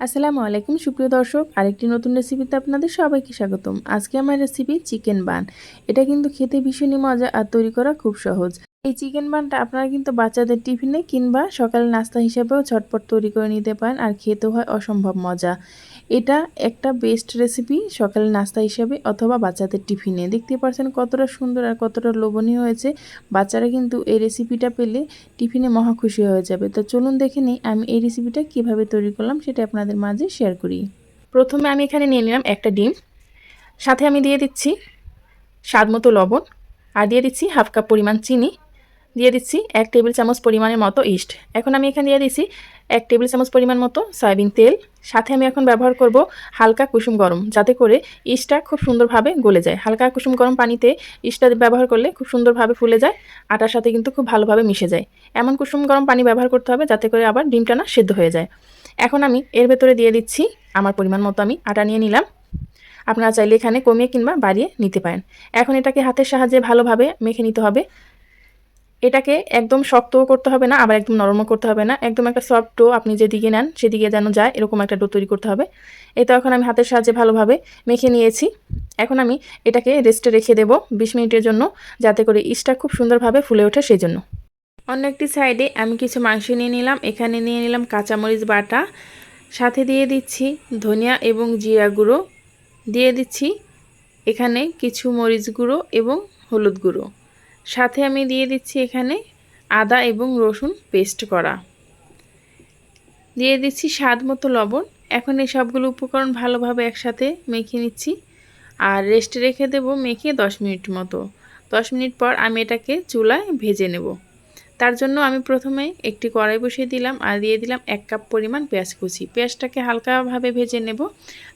আসসালামু আলাইকুম, সুপ্রিয় দর্শক। আরেকটি নতুন রেসিপিতে আপনাদের সবাইকে স্বাগতম। আজকে আমার রেসিপি চিকেন বান এটা কিন্তু খেতে ভীষণই মজা আর তৈরি করা খুব সহজ। এই চিকেন বানটা আপনারা কিন্তু বাচ্চাদের টিফিনে কিংবা সকালে নাস্তা হিসেবেও ঝটপট তৈরি করে নিতে পারেন আর খেতে হয় অসম্ভব মজা। এটা একটা বেস্ট রেসিপি সকালে নাস্তা হিসেবে অথবা বাচ্চাদের টিফিনে। দেখতে পাচ্ছেন কতটা সুন্দর আর কতটা লোভনীয় হয়েছে। বাচ্চারা কিন্তু এই রেসিপিটা পেলে টিফিনে মহা খুশি হয়ে যাবে। তো চলুন দেখে নিই আমি এই রেসিপিটা কীভাবে তৈরি করলাম সেটা আপনাদের মাঝে শেয়ার করি। প্রথমে আমি এখানে নিয়ে নিলাম একটা ডিম। সাথে আমি দিয়ে দিচ্ছি স্বাদ মতো লবণ। আর দিয়ে দিচ্ছি হাফ কাপ পরিমাণ চিনি। দিয়ে দিচ্ছি এক টেবিল চামচ পরিমাণের মতো ইস্ট। এখন আমি এখানে দিয়ে দিচ্ছি এক টেবিল চামচ পরিমাণ মতো সয়াবিন তেল। সাথে আমি এখন ব্যবহার করব হালকা কুসুম গরম, যাতে করে ইস্টটা খুব সুন্দরভাবে গলে যায়। হালকা কুসুম গরম পানিতে ইস্টটা ব্যবহার করলে খুব সুন্দরভাবে ফুলে যায়, আটার সাথে কিন্তু খুব ভালোভাবে মিশে যায়। এমন কুসুম গরম পানি ব্যবহার করতে হবে যাতে করে আবার ডিমটা না সেদ্ধ হয়ে যায়। এখন আমি এর ভেতরে দিয়ে দিচ্ছি, আমার পরিমাণ মতো আমি আটা নিয়ে নিলাম। আপনারা চাইলে এখানে কমিয়ে কিংবা বাড়িয়ে নিতে পারেন। এখন এটাকে হাতের সাহায্যে ভালোভাবে মেখে নিতে হবে। এটাকে একদম শক্তও করতে হবে না, আবার একদম নরমও করতে হবে না। একদম একটা সফট আপনি যেদিকে নেন, সেদিকে যেন যায়, এরকম একটা ডো তৈরি করতে হবে। তো এখন আমি হাতের সাহায্যে ভালোভাবে মেখে নিয়েছি। এখন আমি এটাকে রেস্টে রেখে দেব বিশ মিনিটের জন্য, যাতে করে ইস্টটা খুব সুন্দরভাবে ফুলে ওঠে সেই জন্য অন্য একটি সাইডে আমি কিছু মাংস নিয়ে নিলাম। এখানে নিয়ে নিলাম কাঁচামরিচ বাটা। সাথে দিয়ে দিচ্ছি ধনিয়া এবং জিরা গুঁড়ো। দিয়ে দিচ্ছি এখানে কিছু মরিচ গুঁড়ো এবং হলুদ গুঁড়ো। সাথে আমি দিয়ে দিচ্ছি এখানে আদা এবং রসুন পেস্ট করা। দিয়ে দিচ্ছি স্বাদ মতো লবণ। এখন এই সবগুলো উপকরণ ভালোভাবে একসাথে মেখে নিচ্ছি। আর রেস্টে রেখে দেব মেখে দশ মিনিট মতো। দশ মিনিট পর আমি এটাকে চুলায় ভেজে নেব। তার জন্য আমি প্রথমে একটি কড়াই বসিয়ে দিলাম আর দিয়ে দিলাম এক কাপ পরিমাণ পেঁয়াজ কুচি। পেঁয়াজটাকে হালকাভাবে ভেজে নেব।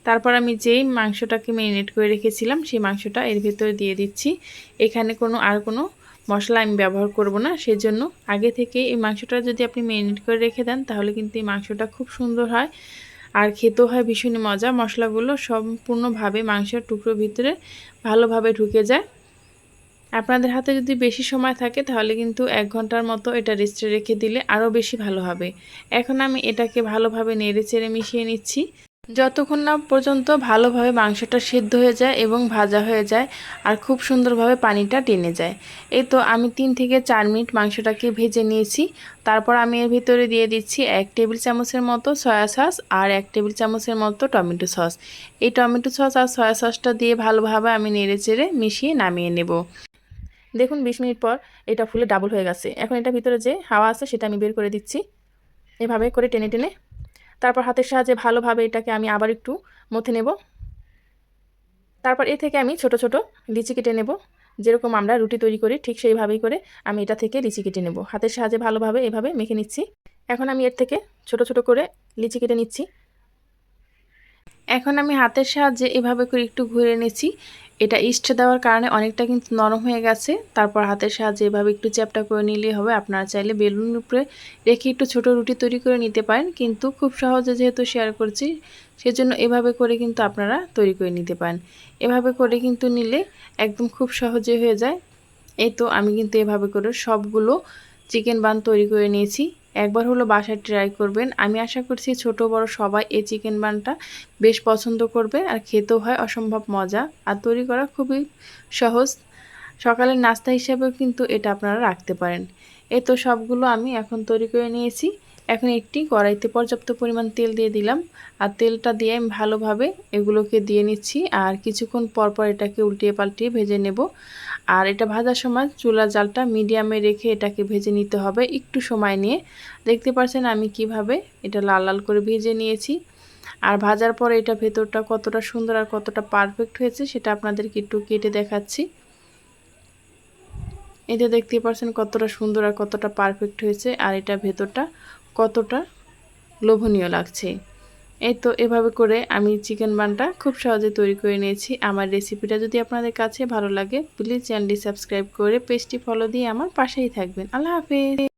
তারপর আমি যেই মাংসটাকে ম্যারিনেট করে রেখেছিলাম সেই মাংসটা এর ভেতরে দিয়ে দিচ্ছি। এখানে কোনো আর কোনো মশলা আমি ব্যবহার করব না, সেজন্য আগে থেকে এই মাংসটা যদি আপনি ম্যারিনেট করে রেখে দেন, তাহলে কিন্তু এই মাংসটা খুব সুন্দর হয়। আর খেতেও হয় ভীষণই মজা, মশলাগুলো সম্পূর্ণভাবে মাংসের টুকরো ভিতরে ভালোভাবে ঢুকে যায়। আপনাদের হাতে যদি বেশি সময় থাকে, তাহলে কিন্তু এক ঘণ্টার মতো এটা রেস্টে রেখে দিলে আরও বেশি ভালো হবে। এখন আমি এটাকে ভালোভাবে নেড়ে চেড়ে মিশিয়ে নিচ্ছি। যতক্ষণ না পর্যন্ত ভালোভাবে মাংসটা সেদ্ধ হয়ে যায় এবং ভাজা হয়ে যায় আর খুব সুন্দরভাবে পানিটা টেনে যায়। এই তো আমি তিন থেকে চার মিনিট মাংসটাকে ভেজে নিয়েছি। তারপর আমি এর ভিতরে দিয়ে দিচ্ছি এক টেবিল চামচের মতো সয়া সস আর এক টেবিল চামচের মতো টমেটো সস। এই টমেটো সস আর সয়া সসটা দিয়ে ভালোভাবে আমি নেড়ে চেড়ে মিশিয়ে নামিয়ে নেব। দেখুন, বিশ মিনিট পর এটা ফুলে ডাবল হয়ে গেছে। এখন এটা ভিতরে যে হাওয়া আছে সেটা আমি বের করে দিচ্ছি। এভাবে করে টেনে টেনে তারপর হাতের সাহায্যে ভালোভাবে এটাকে আমি আবার একটু মথে নেব। তারপর এ থেকে আমি ছোট ছোট লিচি কেটে নেব। যেরকম আমরা রুটি তৈরি করি, ঠিক সেইভাবেই করে আমি এটা থেকে লিচি কেটে নেব। হাতের সাহায্যে ভালোভাবে এভাবে মেখে নিচ্ছি। এখন আমি এর থেকে ছোট ছোট করে লিচি কেটে নিচ্ছি। এখন আমি হাতের সাহায্যে এভাবে করে একটু ঘুরে নিচ্ছি। এটা ইস্ট দেওয়ার কারণে অনেকটা কিন্তু নরম হয়ে গেছে। তারপর হাতের সাহায্যে এভাবে একটু চ্যাপটা করে নিলেই হবে। আপনারা চাইলে বেলুন উপরে রেখে একটু ছোট রুটি তৈরি করে নিতে পারেন। কিন্তু খুব সহজে যেহেতু শেয়ার করছি, সেজন্য এভাবে করে কিন্তু আপনারা তৈরি করে নিতে পারেন। এভাবে করে কিন্তু নিলে একদম খুব সহজে হয়ে যায়। এই তো আমি কিন্তু এভাবে করে সবগুলো চিকেন বান তৈরি করে নিয়েছি। একবার হলো বাসায় ট্রাই করবেন। আমি আশা করছি ছোট বড় সবাই এই চিকেন বানটা বেশ পছন্দ করবে আর খেতেও হয় অসম্ভব মজা। আর তৈরি করা খুবই সহজ। সকালের নাস্তা হিসাবেও কিন্তু এটা আপনারা রাখতে পারেন। এ তো সবগুলো আমি এখন তৈরি করে নিয়েছি। এখন একটি কড়াইতে পর্যাপ্ত পরিমাণ তেল দিয়ে দিলাম। আর তেলটা দিয়ে আমি ভালোভাবে এগুলোকে দিয়ে নিচ্ছি। আর কিছুক্ষণ পরপর এটাকে উল্টিয়ে পাল্টিয়ে ভেজে নেব। আর এটা ভাজার সময় চুলার জালটা মিডিয়ামে রেখে এটাকে ভেজে নিতে হবে একটু সময় নিয়ে। দেখতে পাচ্ছেন আমি কীভাবে এটা লাল লাল করে ভেজে নিয়েছি। আর ভাজার পরে এটা ভেতরটা কতটা সুন্দর আর কতটা পারফেক্ট হয়েছে সেটা আপনাদেরকে একটু কেটে দেখাচ্ছি। এটা দেখতে পাচ্ছেন কতটা সুন্দর আর কতটা পারফেক্ট হয়েছে আর এটা ভেতরটা কতটা লোভনীয় লাগছে। এই তো এভাবে করে আমি চিকেন বানটা খুব সহজে তৈরি করে নিয়েছি। আমার রেসিপিটা যদি আপনাদের কাছে ভালো লাগে প্লিজ চ্যানেলটি সাবস্ক্রাইব করে পেজটি ফলো দিয়ে আমার পাশেই থাকবেন। আল্লাহ হাফেজ।